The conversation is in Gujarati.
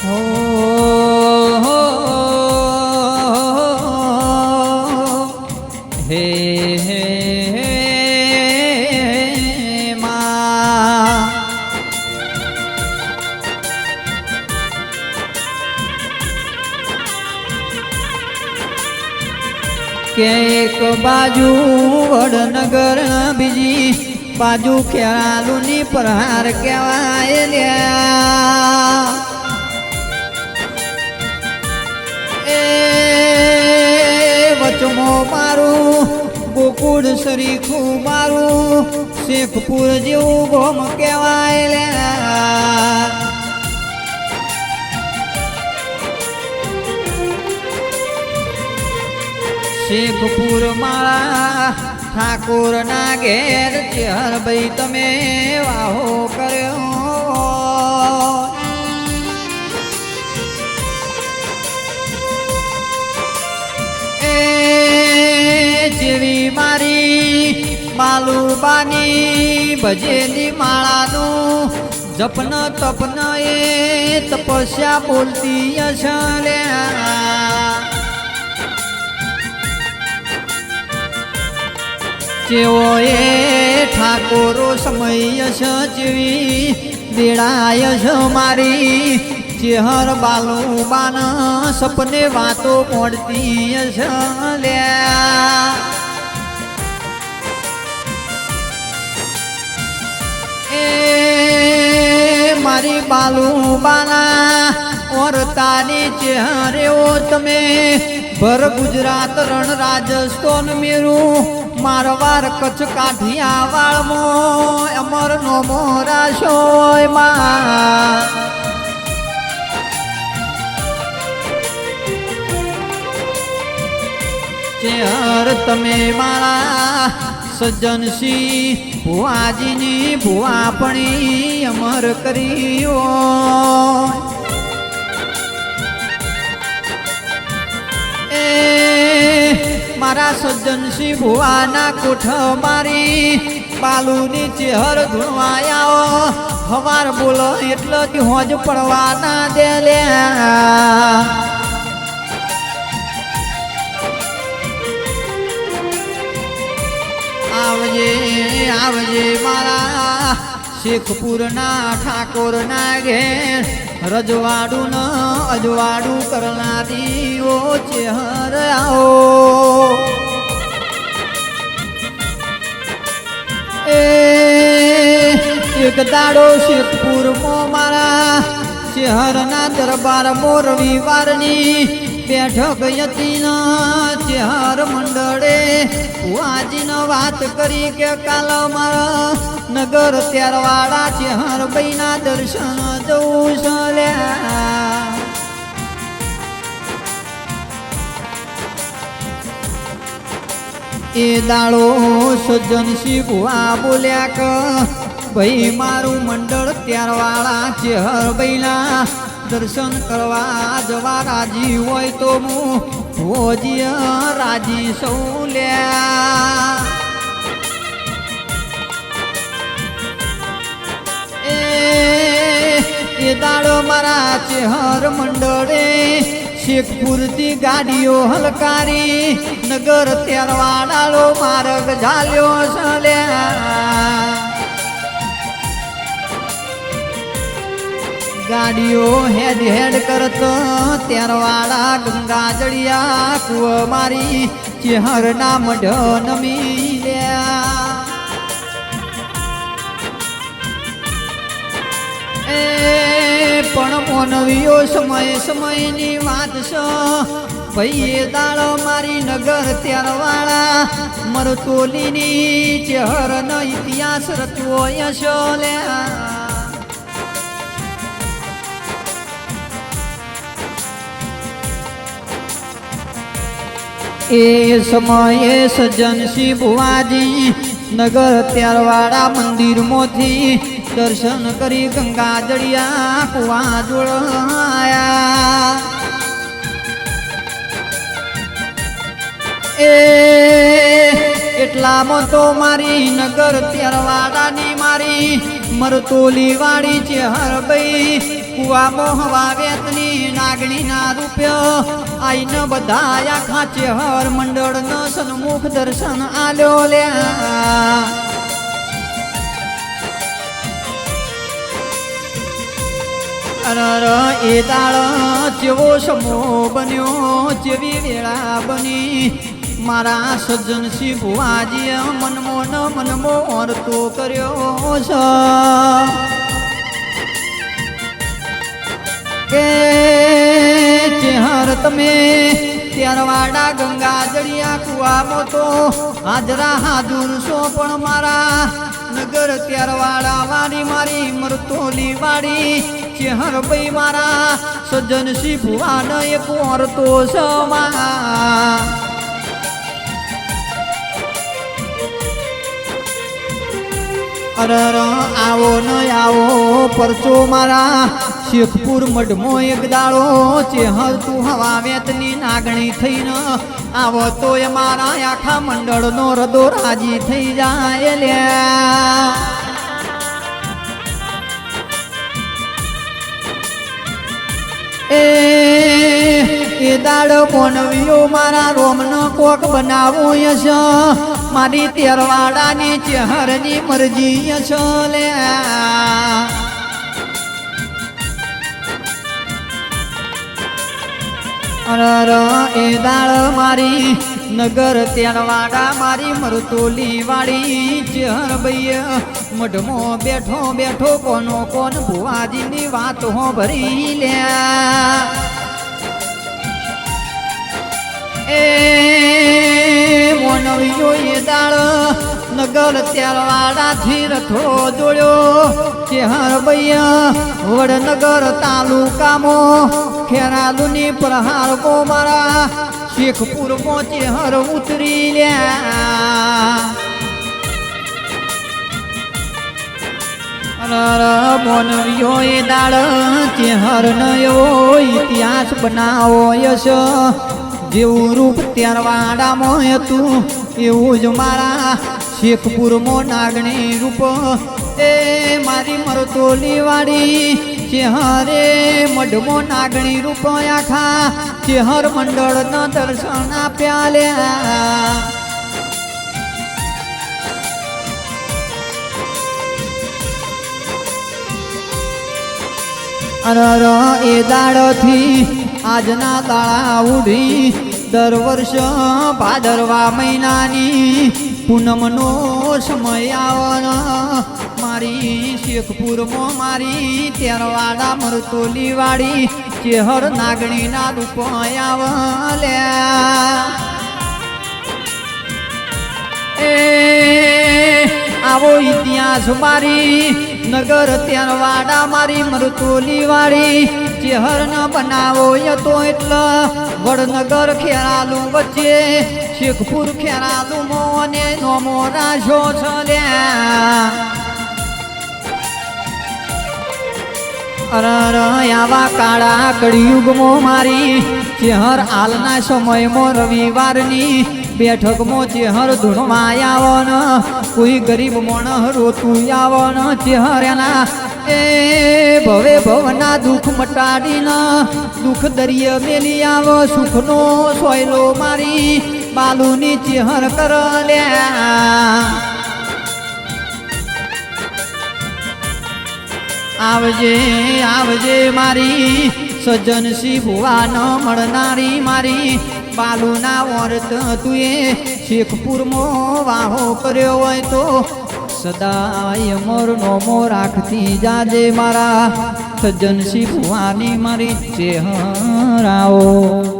કે એક બાજુ વડનગર બીજી બાજુ ખેરાલુની પ્રહાર કહેવાય લ્યા સરીખું મારું શેખપુર જેવું ગોમ કહેવાય લે. શેખપુર માળા ઠાકોર ના ઘેર ચેહર ભાઈ તમે વાહો કર્યો. જેવી મારી માલુબાની ભજેલી માળાનું જપન તપન એ તપસ્યા બોલતી અસલ્યા. જેવો એ ઠાકોરો સમય જેવી વેળાય છે મારી ચેહર બાલુબાન સપને વાતો પડતી છે લ્યા એ મારી બાલુબાના ઓરતાની ચહેરે ઓ તમે. ભર ગુજરાત રણ રાજસ્થાન મેરું મારવાર કચ્છ કાઠિયા વાળમો અમર નો મોરાશો માં ચેહર તમે મારા સજ્જનસિંહ ભુવાજીની ભુવાપણી અમર કર્યો. એ મારા સજ્જનસિંહ ભુવાના કોઠ મારી બાલુની ચેહર ધૂણવાયા હવાર બોલો એટલે જ હોજ પડવાના દે આવજે આવજે મારા શેખપુરના ઠાકોરના ઘેર. રજવાડું ન અજવાડું કરનારી ઓ ચેહર આવો. એક દાડો શેખપુરમાં મારા ચેહરના દરબાર મો રવિવારની બેઠક યતિના ચાર મંડળે વાજીનો વાત કરી કે કાલ મારા નગર ત્યારવાળા ચાર બૈના દર્શન જવું સલ્યા એ દાડો સજ્જન શિવા બોલ્યા કે, ભાઈ મારું મંડળ ત્યારવાળા ચેહર બૈના દર્શન કરવા જવા રાજી હોય તો હું ભોજીય રાજી સૌ લ્યા. એ દાડો મારા ચેહર મંડળે શેખપુરથી ગાડીઓ હલકારી નગર ત્યારવાડાલો માર્ગ ઝાલ્યો સલ્યા ગાડીઓ હેડ હેડ કરતો, ત્યારવાળા ગંગા જળિયા કુવ મારી ચેહર ના મઢ નમી લ્યા. એ પણ મોનવીઓ સમય સમયની વાત છે ભાઈએ દાળો મારી નગર ત્યારવાળા, મરતોલીની ચેહરનો ઇતિહાસ રચવો યશો લ્યા. એ સમયે સજ્જન શિવ ભુવાજી નગર ત્યારવાળા મંદિરમાંથી દર્શન કરી ગંગા જળિયા કુવા જોડાયા. એ એટલામાં તો મારી નગર ત્યારવાડાની મારી મરતોલી વાળી છે હરભાઈ કુવા મોહવા વેતની નાગણી ના રૂપિયો. આઈને બધા આખા છે હર મંડળ નો સન્મુખ દર્શન આલ્યો લ્યા અરર એ દાળ જેવો સમો બન્યો, જેવી વેળા બની. મારા સજ્જન શ્રી ભુવાજીએ મનમો ન મનમો અર્તો કર્યો છે. કે ચેહર તમે, ત્યારવાડા ગંગા જળિયા કુવામાં તો હાજરા હાજુર છો પણ મારા નગર ત્યારવાડા વાડી મારી મરતોલી વાડી. ચેહર ભાઈ મારા સજ્જન શ્રી ભુવાન એક ઓરતો સમા અરર આવો ન આવો પરચો મારા. શેખપુર મઢમો એક દાડો ચેહર તું હવા વેતની નાગણી થઈને આવો તો એ મારા આખા મંડળનો રદો રાજી થઈ જાય લ્યા એ દાડ પોનવીઓ મારા રોમનો કોક બનાવું યશ. મારી તેરવાડાની ચહેરની મરજી છોલે. અરર એ દાળ મારી, નગર તેરવાડા મારી મરતોલી વાળી. ચહેર ભૈય મઢમો બેઠો બેઠો, કોનો, કોન ભુવાજીની વાત હો ભરી લ્યા એ મોનવીઓ જોઈએ દાળ, નગર ત્યારવાડાથી રથો જોડ્યો. ચેહર ભૈયા, વડનગર તાલુકામો, ખેરાલુની પ્રહાર કો મારા શેખપુર ચેહર ઉતરી લ્યા. મોનવીઓ દાળ ચેહર ન એવો ઇતિહાસ બનાવો યશ. જેવું રૂપ ત્યારવાડામાં હતું, એવું જ મારા શેખપુરમાં નાગણી રૂપ. એ મારી મરતોલી વાળી ચેહરે મઢમો નાગણી રૂપ આખા ચેહર મંડળના દર્શન આપ્યા લ્યા. અરર એ દાડથી આજના તાળા ઉડી દર વર્ષ ભાદરવા મહિનાની પૂનમનો સમય આવન મારી શેખપુરમાં મારી તેરવાડા મરતોલી વાળી ચેહર નાગણીના રૂપ આવલ્યા એ આવો ઇતિહાસ મારી નગર તેરવાડા મારી મરતોલી વાળી ચેહર ન બનાવો યતો એટલે વડનગર ખેરાલુ વચ્ચે, શેખપુર ખેરાલુ મોને નોમો રાશો છલ્યા. આવા કાળા કળિયુગમાં મારી, ચેહર હાલના સમયમાં રવિવારની, બેઠકમાં ચેહર ધૂણમાં આવન, કોઈ ગરીબ મણ રોતું આવન, ચેહર એના, એ ભવે ભવના દુઃખ મટાડીને, દુઃખ દરિય મેલી આવ, સુખનો સોયલો મારી, બાલુની ચિહર કર આવજે આવજે મારી સજન સી ભુવા ન મળનારી મારી, બાલુના વર્ત તુએ શેખપુરમાં વાહો કર્યો હોય તો સદાય મોર નોમો રાખતી જાજે મારા. સજ્જન શી મારી ચેહરાઓ.